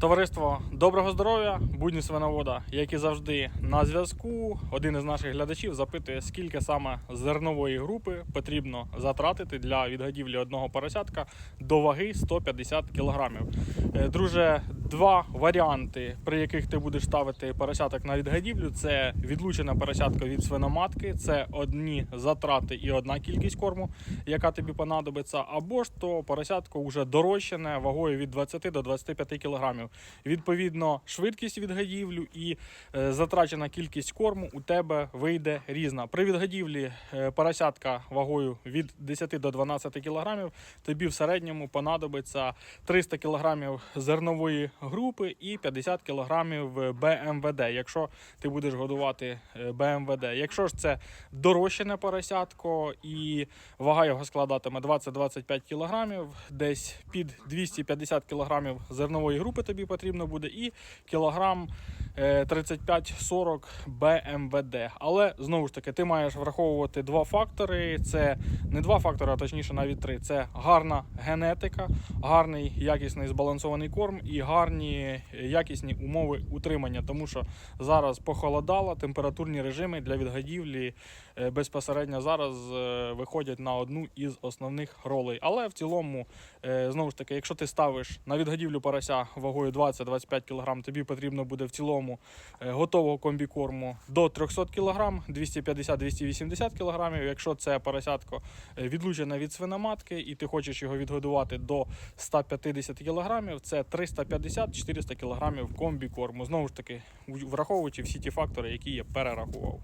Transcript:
Товариство доброго здоров'я, будні свиновода, як і завжди, на зв'язку. Один із наших глядачів запитує, скільки саме зернової групи потрібно затратити для відгодівлі одного поросятка до ваги 150 кг. Друже, два варіанти, при яких ти будеш ставити поросяток на відгодівлю, це відлучена поросятка від свиноматки, це одні затрати і одна кількість корму, яка тобі понадобиться, або ж то поросятко вже дорощене вагою від 20 до 25 кг. Відповідно, швидкість відгодівлю і е, затрачена кількість корму у тебе вийде різна. При відгодівлі е, поросятка вагою від 10 до 12 кг тобі в середньому понадобиться 300 кг зернової групи і 50 кг БМВД, якщо ти будеш годувати е, БМВД. Якщо ж це дорощене поросятко і вага його складатиме 20-25 кг, десь під 250 кг зернової групи тобі потрібно буде, і кілограм 35-40 БМВД. Але знову ж таки, ти маєш враховувати два фактори. Це не два фактори, а точніше навіть три. Це гарна генетика, гарний якісний збалансований корм і гарні е, якісні умови утримання. Тому що зараз похолодало, температурні режими для відгодівлі е, безпосередньо зараз е, виходять на одну із основних ролей. Але в цілому, е, знову ж таки, якщо ти ставиш на відгодівлю порося вагою 20-25 кг, тобі потрібно буде в цілому е, готового комбікорму до 300 кг, 250-280 кг. Якщо це поросятко е, відлучене від свиноматки і ти хочеш його відгодувати до 150 кг, це 350-400 кг комбікорму. Знову ж таки, враховуючи всі ті фактори, які я перерахував.